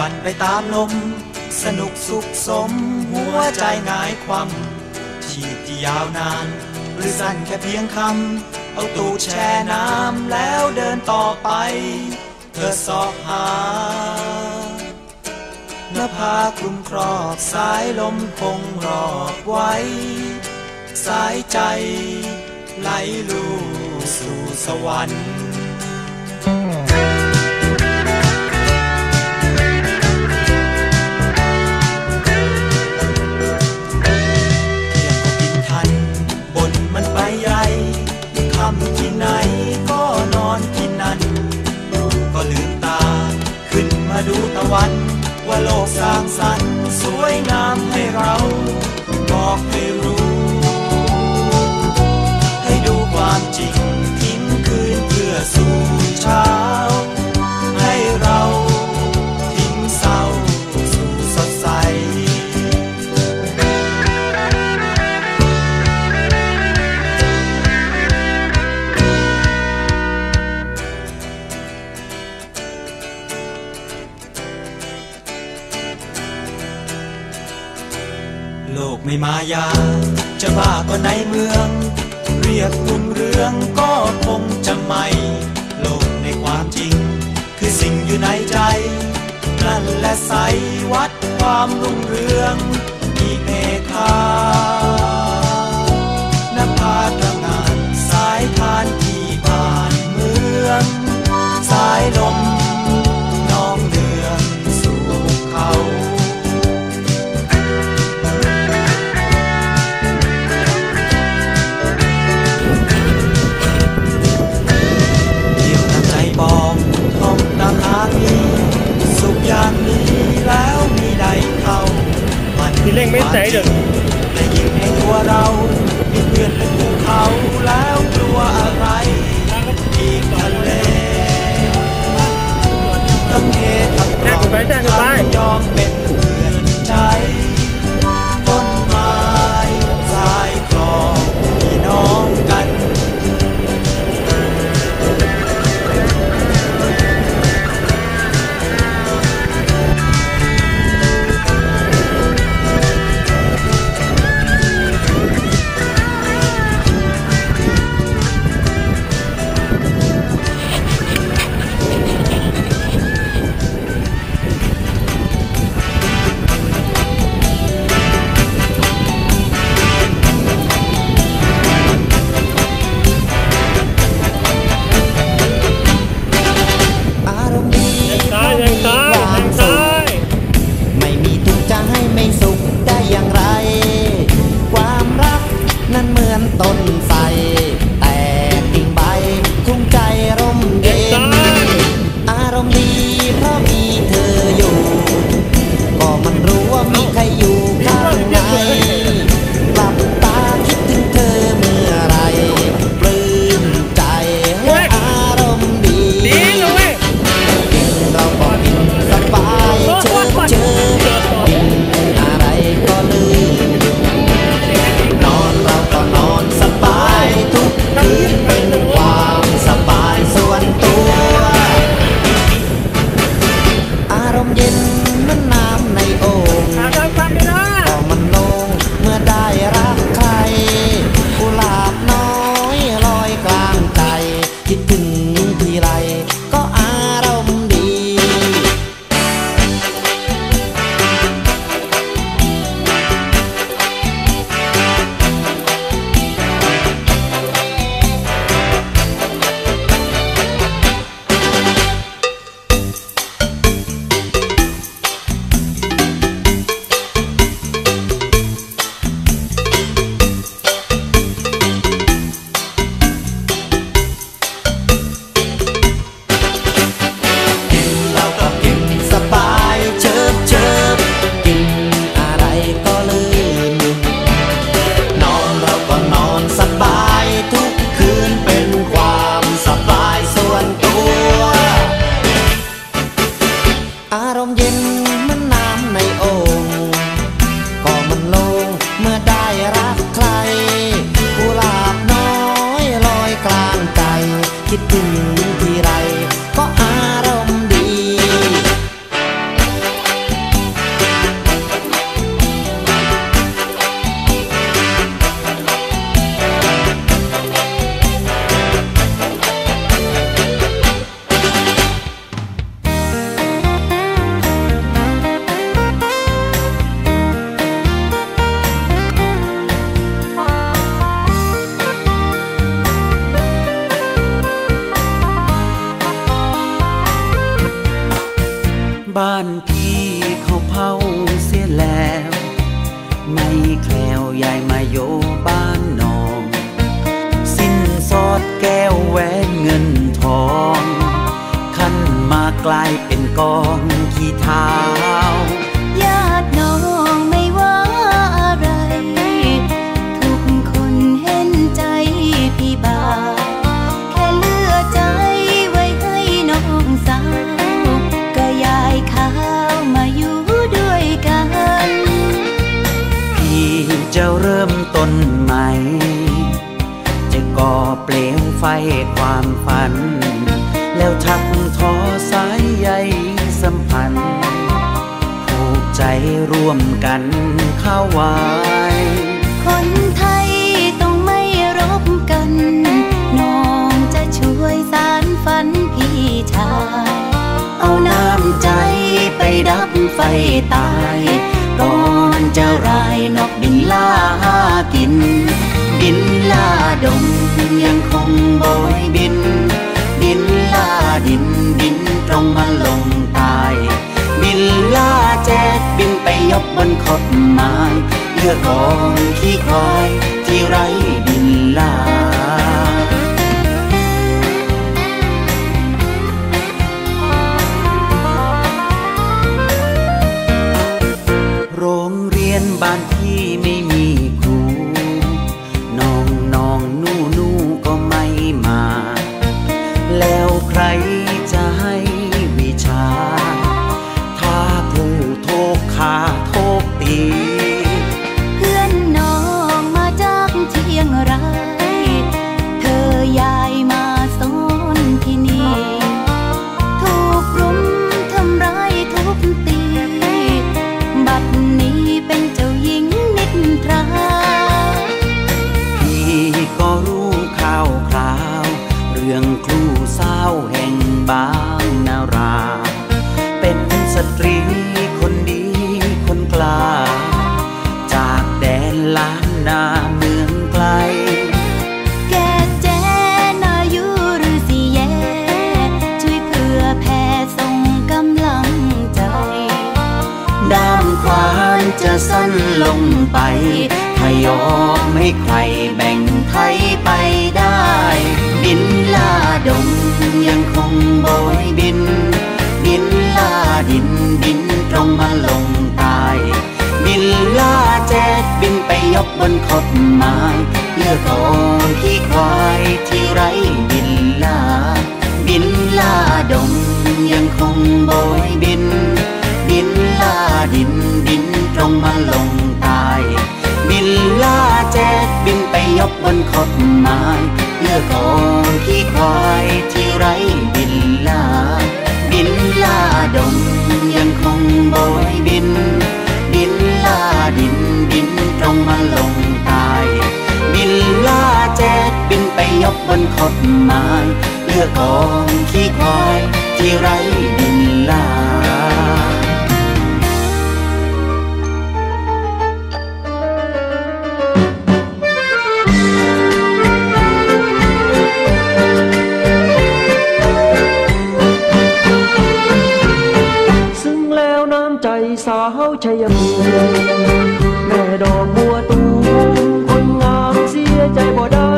บันไปตามลม สนุกสุขสม หัวใจนายความชีพที่ยาวนาน หรือสั้นแค่เพียงคำ เอาตู้แช่น้ำแล้วเดินต่อไป เธอสอบหาหน้าผาคลุมครอบสายลมคงรอบไว้ สายใจ ไหลลูสู่สวรรค์ ดูตะวัน ว่าโลกสร้างสรรค์สวยงามให้เรา บอกให้รู้ ไม่มายา จะบ้าก็ในเมือง เรียกบุญเรื่องก็คงจะไม่โลกในความจริง คือสิ่งอยู่ในใจ นั่นและใสวัดความรุ่งเรืองมีเพคา กองขี้เท้าญาติน้องไม่ว่าอะไร ทุกคนเห็นใจพี่บ่าว แค่เหลือใจไว้ให้น้องสาว ก็ยายข้าวมาอยู่ด้วยกัน พี่จะเริ่มต้นใหม่ จะก่อเปลวไฟความฝัน แล้วทักทอสายใย สัมพันธ์ผูกใจร่วมกันเข้าไว้ คนไทยต้องไม่รบกัน น้องจะช่วยสารฝันพี่ชาย เอาน้ำใจไปดับไฟตายก่อนจะรายนกบินล่าหากิน บินล่าดงยังคงโบยบิน บินล่าดินบิน ตรงมาลงตายบินล่าแจ๊ดบินไปยบบนขดไม้เลือกกองขี้ควาย ลงไปถ้ายอมให้ใครแบ่งไทยไปได้ บินลาดงยังคงโบยบิน บินลาดินบินตรงมาลงตายบินลาแจ๊ดบินไปยบบนขดไม้เลือกองขี้ควายที่ไรบินลา บินลาดงยังคงโบยบิน บินลาดินบินตรงมาลง ยบบนขดไม้เลือกกองขี้ควายที่ไรบินลา บินลาดงยังคงโบยบิน บินลาดินบินตรงมาลงตาย บินลาแจ๊ดบินไปยบบนขดไม้เลือกกองขี้ควายที่ไรบินลา สาวชัยภูมิแม่ดอกบัวตูมคนงามเสียใจบ่ได้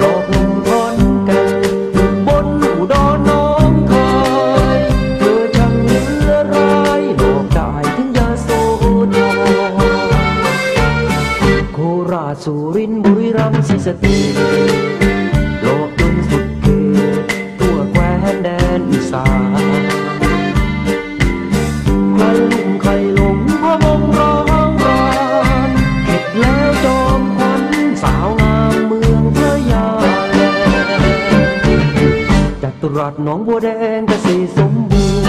ดอกหนุ่มทอนแก่นอยู่บนอุดรน้องคายเธอช่างเหลือร้ายหลอกได้ถึงยาโสธรโคราชสุรินทร์บุรีรัมย์ศรีสะเกษ ตลาดหนองบัวแดงเกษตรสมบูรณ์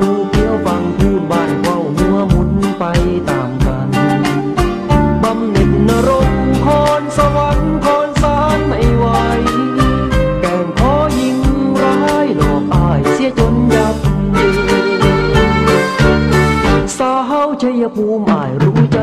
ดูเกี้ยวฟังพื้นบ้านเฝ้าหัวหมุนไปตามกันบำเหน็จนรกคอนสวรรค์คอนสารไม่ไหวแก่งขอยิงร้ายหลอกอายเสียจนยับสาวชัยภูมิอายรู้ใจ